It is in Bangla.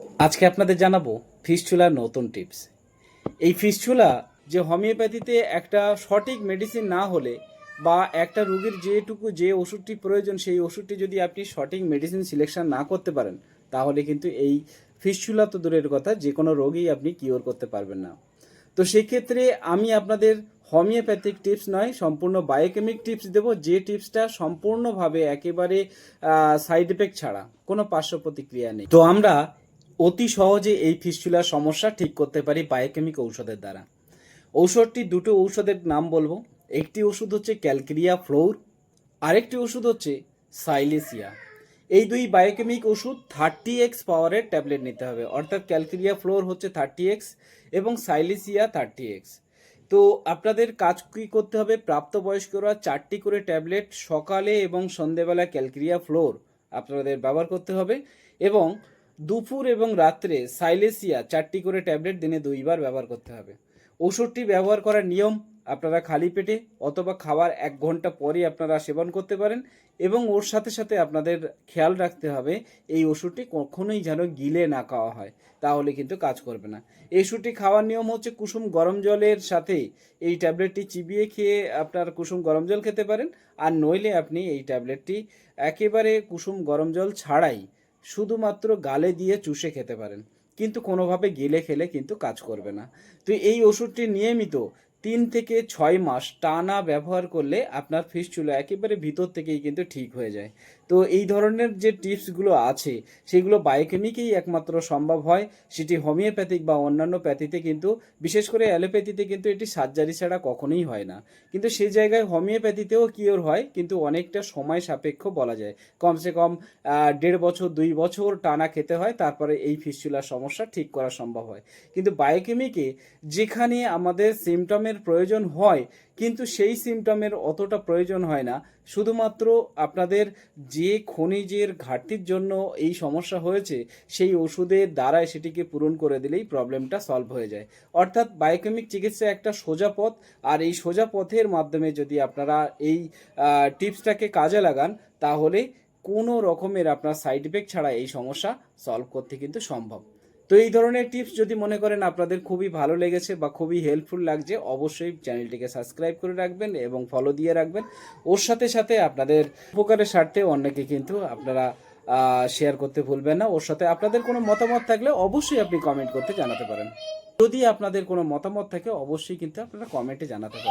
আজকে আপনাদের জানাব ফিস্চুলার নতুন টিপস। এই ফিস্চুলা যে হোমিওপ্যাথিতে একটা সঠিক মেডিসিন না হলে বা একটা রোগীর যেটুকু যে ওষুধটি প্রয়োজন, সেই ওষুধটি যদি আপনি সঠিক মেডিসিন সিলেকশন না করতে পারেন, তাহলে কিন্তু এই ফিস্চুলা তো দূরের কথা যে কোনো রোগই আপনি কিওর করতে পারবেন না। তো সেক্ষেত্রে আমি আপনাদের হোমিওপ্যাথিক টিপস নয়, সম্পূর্ণ বায়োকেমিক টিপস দেব, যে টিপসটা সম্পূর্ণভাবে একেবারে সাইড এফেক্ট ছাড়া কোনো পার্শ্ব প্রতিক্রিয়া নেই। তো আমরা অতি সহজে এই ফিস্চুলার সমস্যা ঠিক করতে পারি বায়োকেমিক ঔষধের দ্বারা। ঔষধটি দুটো ঔষধের নাম বলব। একটি ওষুধ হচ্ছে ক্যালকেরিয়া ফ্লোর, আরেকটি ওষুধ হচ্ছে সাইলেসিয়া। এই দুই বায়োকেমিক ওষুধ থার্টি এক্স পাওয়ারের ট্যাবলেট নিতে হবে। অর্থাৎ ক্যালকেরিয়া ফ্লোর হচ্ছে থার্টি এক্স এবং সাইলেসিয়া থার্টি এক্স তো আপনাদের কাজ কী করতে হবে? প্রাপ্তবয়স্করা চারটি করে ট্যাবলেট সকালে এবং সন্ধেবেলা ক্যালকেরিয়া ফ্লোর আপনাদের ব্যবহার করতে হবে এবং দুপুর এবং রাত্রে সাইলেসিয়া চারটি করে ট্যাবলেট দিনে দুইবার ব্যবহার করতে হবে। ওষুধটি ব্যবহার করার নিয়ম, আপনারা খালি পেটে অথবা খাওয়ার এক ঘণ্টা পরে আপনারা সেবন করতে পারেন এবং ওর সাথে সাথে আপনাদের খেয়াল রাখতে হবে, এই ওষুধটি কখনোই যেন গিলে না খাওয়া হয়, তাহলে কিন্তু কাজ করবে না। এই ওষুধটি খাওয়ার নিয়ম হচ্ছে কুসুম গরম জলের সাথে এই ট্যাবলেটটি চিবিয়ে খেয়ে আপনার কুসুম গরম জল খেতে পারেন, আর নইলে আপনি এই ট্যাবলেটটি একেবারে কুসুম গরম জল ছাড়াই শুধুমাত্র গালে দিয়ে চুষে খেতে পারেন। কিন্তু কোনোভাবে গেলে খেলে কিন্তু কাজ করবে না। তো এই ওষুধটি নিয়মিত তিন থেকে ছয় মাস টানা ব্যবহার করলে আপনার ফিস্টুলা একেবারে ভিতর থেকেই কিন্তু ঠিক হয়ে যায়। তো এই ধরনের যে টিপসগুলো আছে, সেগুলো বায়োকেমিকেই একমাত্র সম্ভব হয়। সেটি হোমিওপ্যাথিক বা অন্যান্য প্যাথিতে কিন্তু, বিশেষ করে অ্যালোপ্যাথিতে কিন্তু এটি সার্জারি ছাড়া কখনোই হয় না। কিন্তু সেই জায়গায় হোমিওপ্যাথিতেও কিওর হয়, কিন্তু অনেকটা সময় সাপেক্ষ বলা যায়। কমসে কম দেড় বছর, দুই বছর টানা খেতে হয়, তারপরে এই ফিস্চুলার সমস্যা ঠিক করা সম্ভব হয়। কিন্তু বায়োকেমিকে যেখানে আমাদের সিমটমের প্রয়োজন হয়, কিন্তু সেই সিমটমের অতটা প্রয়োজন হয় না। শুধুমাত্র আপনাদের যে খনিজের ঘাটতির জন্য এই সমস্যা হয়েছে, সেই ওষুধের দ্বারাই সেটিকে পূরণ করে দিলেই প্রবলেমটা সলভ হয়ে যায়। অর্থাৎ বায়োকেমিক চিকিৎসা একটা সোজা পথ, আর এই সোজা পথের মাধ্যমে যদি আপনারা এই টিপসটাকে কাজে লাগান, তাহলে কোনো রকমের আপনার সাইড এফেক্ট ছাড়া এই সমস্যা সলভ করতে কিন্তু সম্ভব। তো এই ধরনের টিপস যদি মনে করেন আপনাদের খুবই ভালো লেগেছে বা খুবই হেল্পফুল লাগছে, অবশ্যই চ্যানেলটিকে সাবস্ক্রাইব করে রাখবেন এবং ফলো দিয়ে রাখবেন। ওর সাথে সাথে আপনাদের উপকারের স্বার্থে অন্যকে কিন্তু আপনারা শেয়ার করতে ভুলবেন না। ওর সাথে আপনাদের কোনো মতামত থাকলে অবশ্যই আপনি কমেন্ট করতে জানাতে পারেন। যদি আপনাদের কোনো মতামত থাকে, অবশ্যই কিন্তু আপনারা কমেন্টে জানাতে পারেন।